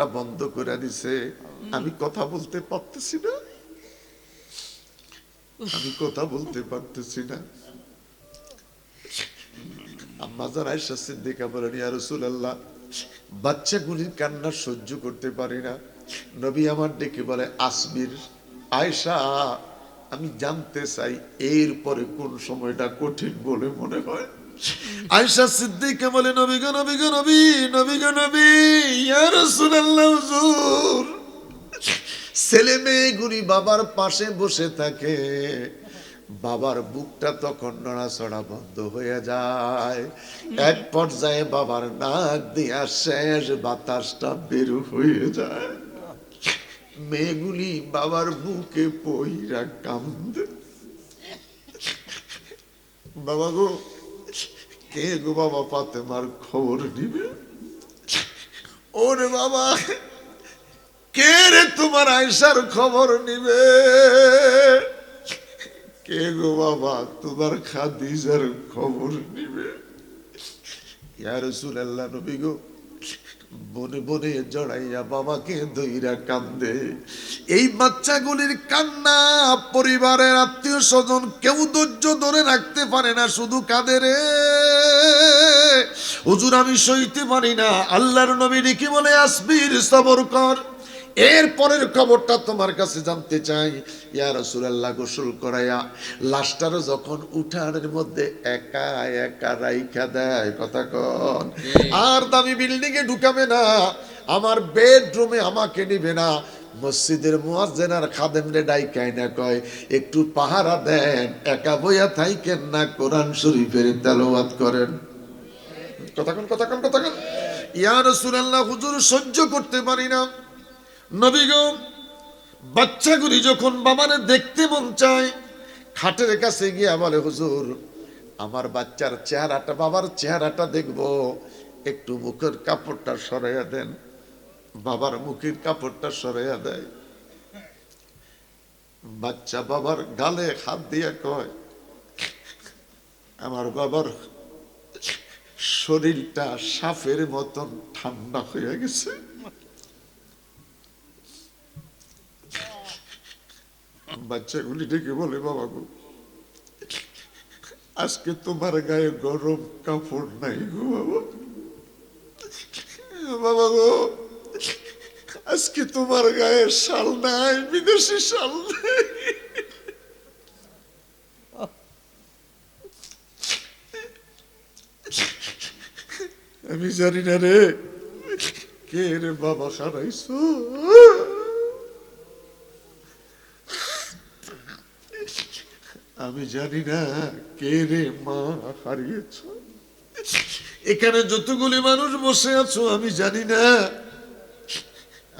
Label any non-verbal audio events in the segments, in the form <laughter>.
মুখটা বন্ধ করে দিছে। আমি কথা বলতে পারতেছি না। আমি কথা বলতে পারতেছি না। বলেন রাসূলুল্লাহ, বাচ্চাগুলির কান্না সহ্য করতে পারি না। নবী আমার ডেকে বলে আসবির আয়েশা, আমি জানতে চাই এর পরে কোন সময়টা কঠিন বলে মনে হয়? <laughs> আয়েশা সিদ্দিকা বলে, নবী গো নবী গো, নবী নবী গো, নবী ছেলে মেয়েগুলি বাবার পাশে বসে থাকে। বাবার বুকটা তখন নড়াচড়া বন্ধ হয়ে যায়। এক পর্যায়ে বাবার নাক দিয়া শেষ বাতাসটা বের হয়ে যায়। মেয়েগুলি বাবার বুকে পইরা কান্দে। বাবা গো কে গো বাবা ফাতেমার খবর নিবে? ওরে বাবা, কে রে তোমার আয়সার খবর নিবে? কে গো বাবা তোমার খাদিজার খবর নিবে? ইয়া রাসূলুল্লাহ নবী গো, বনে বনে জড়াইয়া বাবাকে দইরা কান্দে। এই বাচ্চাগুলির কান্না পরিবারের আত্মীয় স্বজন কেউ ধৈর্য ধরে রাখতে পারে না, শুধু কাঁদে রে। হুজুর, আমি সইতে পারি না। আল্লাহর নবী কি বলে, আসবির সবর কর। এর পরের খবরটা তোমার কাছে জানতে চাই। ইয়া রাসূলুল্লাহ, গোসল করাইয়া লাশটার যখন উঠানের মধ্যে একা একা রাইখা দেয়, কথা কন। আর দামি বিল্ডিং এ ঢুকাবে না, আমার বেডরুমে আমাকে নিবে না। মসজিদের মুয়াজ্জিনার খাদেমরে ডাইকাই না কয়, একটু পাহারা দেন, একা বইয়া থাইকেন না, কোরআন শরীফের তেলাওয়াত করেন। কথা কোন কথা কোন কথা কোন ইয়া রাসূলুল্লাহ, হুজুর, সহ্য করতে পারি না। নবী গো, বাচ্চাগুলি যখন বাবারে দেখতে মন চায়, খাটের কাছে গিয়ে বলে, হুজুর, আমার বাচ্চার চেহারাটা, বাবার চেহারাটা দেখব। একটু মুখের কাপড়টা সরাইয়া দেন। বাবার মুখের কাপড়টা সরাইয়া দেয়। বাচ্চা বাবার গালে হাত দিয়ে কয়, আমার বাবার শরীরটা সাপের মতন ঠান্ডা হয়ে গেছে। বাচ্চাগুলি ডেকে বলে, বাবা গো, আজকে তোমার গায়ে গরম কাপড় নাই গো বাবা। বাবা গো, আজকে তোমার গায়ে শাল নাই, বিদেশি শাল নাই। আমি জানি না রে? কে রে বাবা খারাইছো আমি জানি না কে রে মা হারিয়েছ। এখানে যতগুলি মানুষ বসে আছো, আমি জানি না।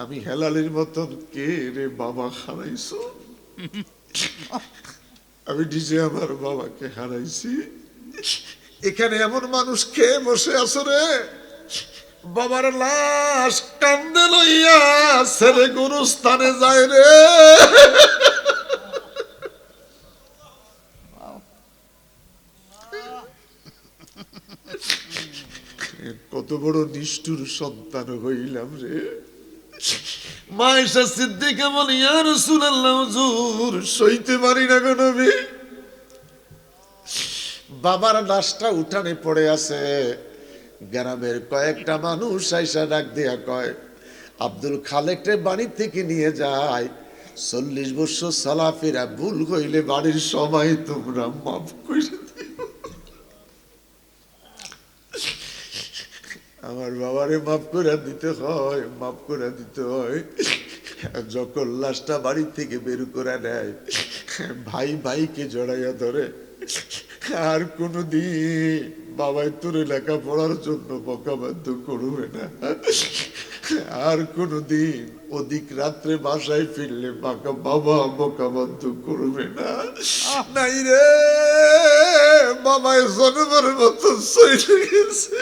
আমি হেলালের মতন কে রে বাবা হারাইছ? আমি নিজে আমার বাবাকে হারাইছি। এখানে এমন মানুষ কে বসে আছো রে? বাবার লাশ কান্দে লইয়া ছেলে গুরুস্থানে যায় রে। কত বড় নিষ্ঠুর সন্তান হইলাম রে। মায়েশা সিদ্দিকা বলে রাসূলুল্লাহ, হুজুর, সইতে পারি না নবী। বাবার লাশটা উঠানে পড়ে আছে। গ্রামের কয়েকটা মানুষ আইসা ডাক দিয়া কয়, আব্দুল খালেককে বাড়ির থেকে নিয়ে যায়। চল্লিশ বছর সালাফেরা ভুল হইলে বাড়ির সবাই তোমরা মাফ করে আমার বাবারে মাফ করে দিতে হয়, মাফ করে দিতে হয়। যখন লাশটা বাড়ি থেকে বের করে নেয়, ভাই ভাইকে জড়াইয়া ধরে আর কোনো দিন বাবাই তোরে লেখাপড়ার জন্য বকাবাধ্য করবে না। আর কোনো দিন অধিক রাত্রে বাসায় ফিরলে বাঁকা বাবা বকাবাধ্য করবে না। নাই রে বাবাই জন্মের মতো চলে গেছে।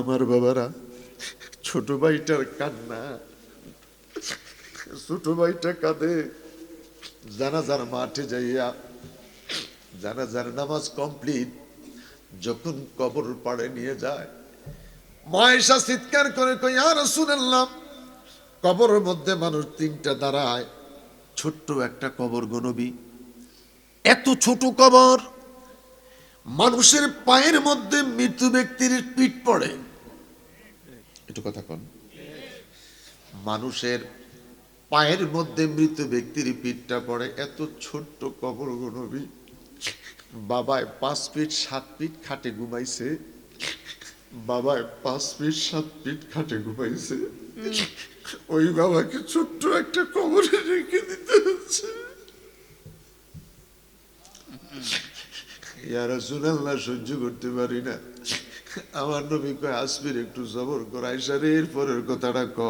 আমার বাবারা, ছোট ভাইটার কান্না, ছোট ভাইটা কাঁদে। জানাজার মাঠে যাইয়া, জানাজার নামাজ কমপ্লিট, যখন কবর পাড়ে নিয়ে যায় মহেশা চিৎকার করে কই আর শুনলাম কবরের মধ্যে মানুষ তিনটা দাঁড়ায়, ছোট্ট একটা কবর গনবী এত ছোট কবর, মানুষের পায়ের মধ্যে মৃত্যু ব্যক্তির পিঠ পড়ে। একটু কথা কন। মানুষের পায়ের মধ্যে মৃত ব্যক্তির পিঠটা পড়ে এত ছোট্ট কবর গনবী বাবায় পাঁচ ফিট সাত ফিট খাটে ঘুমাইছে। বাবায় পাঁচ ফিট সাত ফিট খাটে ঘুমাইছে। ওই বাবাকে ছোট্ট একটা কবরে রেখে দিতে হচ্ছে। ইয়ারা সুনাল্লাহ সহ্য করতে পারি না। আমার নবী কয় আসবির একটু জবর কর আয়সা রে, এরপরের কথাটা ক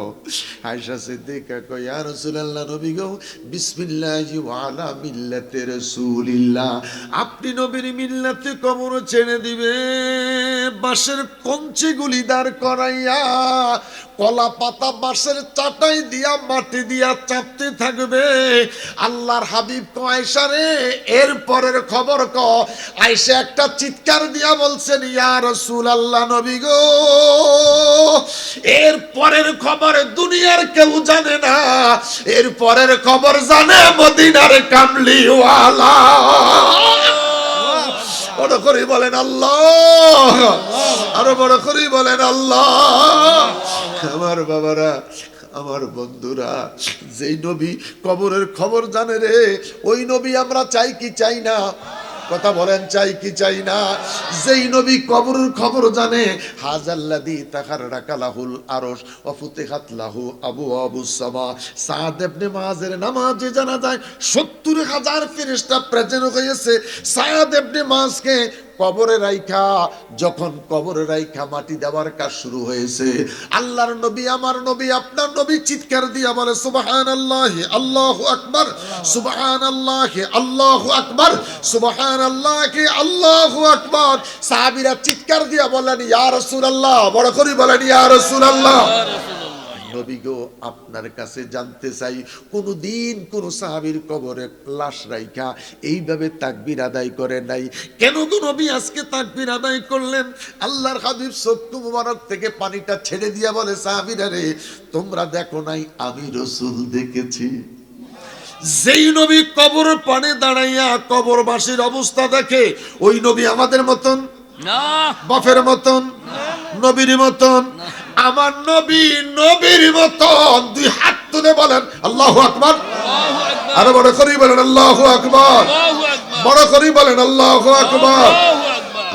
আয়সা সিদ্দিকা কয়, ইয়া রাসূলুল্লাহ নবী গো, বিসমিল্লাহি ওয়া মিল্লাতি রাসূলিল্লাহ। আপনি নবীর মিল্লাতে কবর ছেড়ে দিবে, বাঁশের কঞ্চিগুলি দাঁড় করাইয়া, কলা পাতা বাঁশের চাটাই দিয়া মাটি দিয়া চাপতে থাকবে। আল্লাহর হাবিব ক আয়সা রে এর পরের খবর ক আয়সা একটা চিৎকার দিয়া বলছেন, ইয়া রসুল আল্লাহ নবী গো। এর পরের খবর দুনিয়ার কেউ জানে না। এর পরের খবর জানে মদিনার কামলিওয়ালা। বড় করে বলেন আল্লাহ। আরও বড় করে বলেন আল্লাহ। আমার বাবারা, আমার বন্ধুরা, যেই নবী কবরের খবর জানে রে, ওই নবী আমরা চাই কি চাই না? কথা বলেন, চাই কি চাই না? যেই নবী কবরের খবর জানে, হাজাল্লাদি তাকার রাকালাহুল আরশ, অফুতেহাত লাহু আবু আবু সামা। সাদ ইবনে মাযের নামাজে জানা যায়, সত্তর হাজার ফেরেশতা প্রেজেন্ট হয়েছে। সাদ ইবনে কবরে রাইখা, যখন কবরে রাইখা মাটি দেওয়ার কাজ শুরু হয়েছে, আল্লাহর নবী, আমার নবী, আপনার নবী চিৎকার দিয়া বলে সুবাহান আল্লাহ আল্লাহ আকবর সুবাহান আল্লাহ আল্লাহ আকবর সুবাহান আল্লাহ আল্লাহ আকবর। সাহাবিরা চিৎকার দিয়া বলেন ইয়া রাসূলুল্লাহ, বড় করে বলেন, ইয়া রাসূলুল্লাহ। নবী গো আপনার কাছে জানতে চাই কোন দিন কোন সাহাবীর কবরে লাশ রাইখা এইভাবে তাকবির আদায় করে নাই? কেন গো নবী আজকে তাকবীর আদায় করলেন? আল্লাহর হাবিব চক্ষু মুবারক থেকে পানিটা ছেড়ে দিয়া বলে সাহাবীরা রে তোমরা দেখো নাই আমি রসুল দেখেছি। যেই নবী কবর পানে দাঁড়াইয়া কবরবাসীর অবস্থা দেখে ওই নবী আমাদের মতন? না। বাফের মতন? নবীর মতন? আমার নবী নবীর মতন দুই হাত তুলে বলেন আল্লাহ আকবর। আরও বড় করেই বলেন আল্লাহ আকবর। বড় করেই বলেন আল্লাহ আকবর।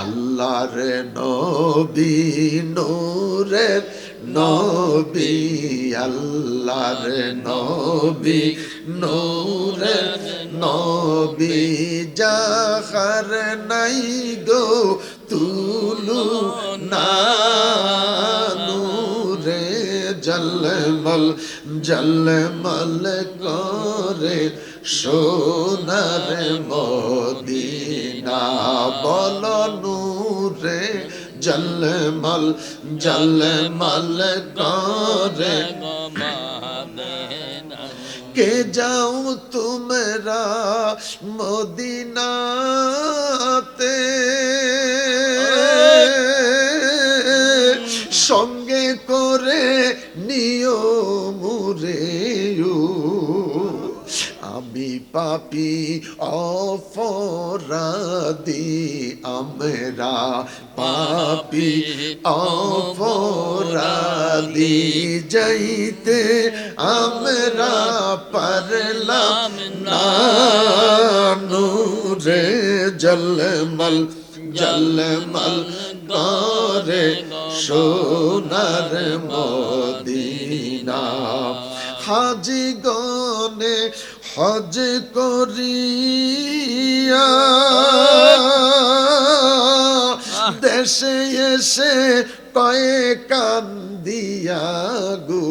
আল্লাহু রে নবী নূরের নবী আল্লাহ রে নবী নূরের নবী যাহার নাই গো তুলু না জলমল জলমল করে সোনার মদিনা। বল নূরে জলমল জলমল করে। কে যাও তোমরা মদিনাতে? সঙ্গে করে মুরে আমি পাপি অপরাধী, আমরা পাপি অপরাধী। যাইতে আমরা পারলাম না, নূরে জলমল জলমল করে সোনার মদিনা হাজি গনে হজ করিয়া দেশে এসে কয়ে কান্দিয়া গো।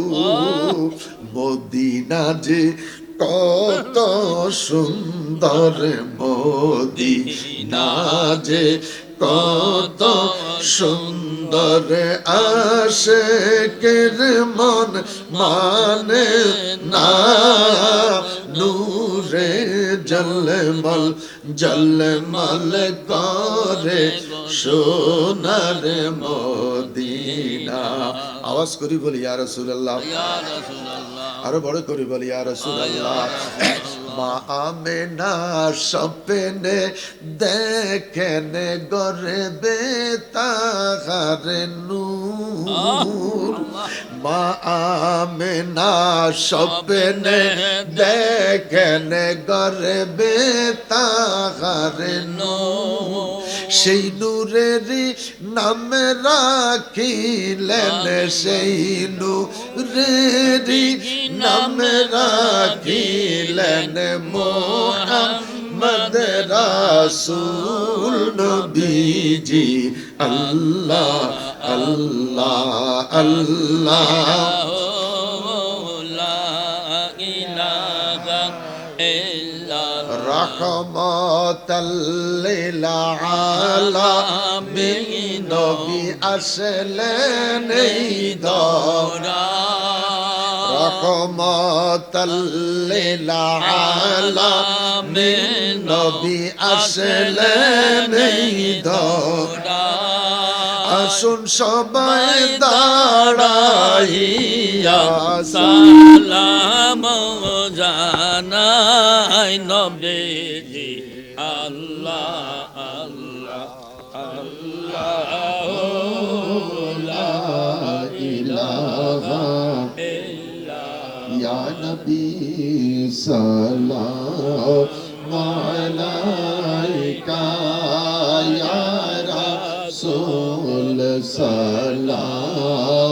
মদিনা যে কত সুন্দর মদিনা যে কত সুন্দর আসে কের মন মানে না। নূর নূরে জলমল জলমল করে সোনার মদিনা। আওয়াজ করি বলি, ইয়া রাসূলুল্লাহ। ইয়া রাসূলুল্লাহ। আরও বড় করি বলি, ইয়া রাসূলুল্লাহ, মা আমেনা স্বপ্নে দেখেন গরে বেতাহার নূর। মা আমেনা স্বপ্নে দেখেন গরে বেতাহার নূর। সেই নূরেরই নামে রাখিলেন সেই নূরেরই নামে রাখিলেন মোহাম্মদ রাসূল নবীজি আল্লাহ আল্লাহ আল্লাহ রহমতাল্লিল আলামিন নবী আসলেন এই দরা। রহমতাল্লিল আলামিন নবী আসলেন এই দরা। আসুন সবাই দাঁড়াইয়া সালাম জানাই নবীজি। আল্লাহ আল্লাহ আল্লাহ ইলাহা ইয়া নবী সালাম সালাম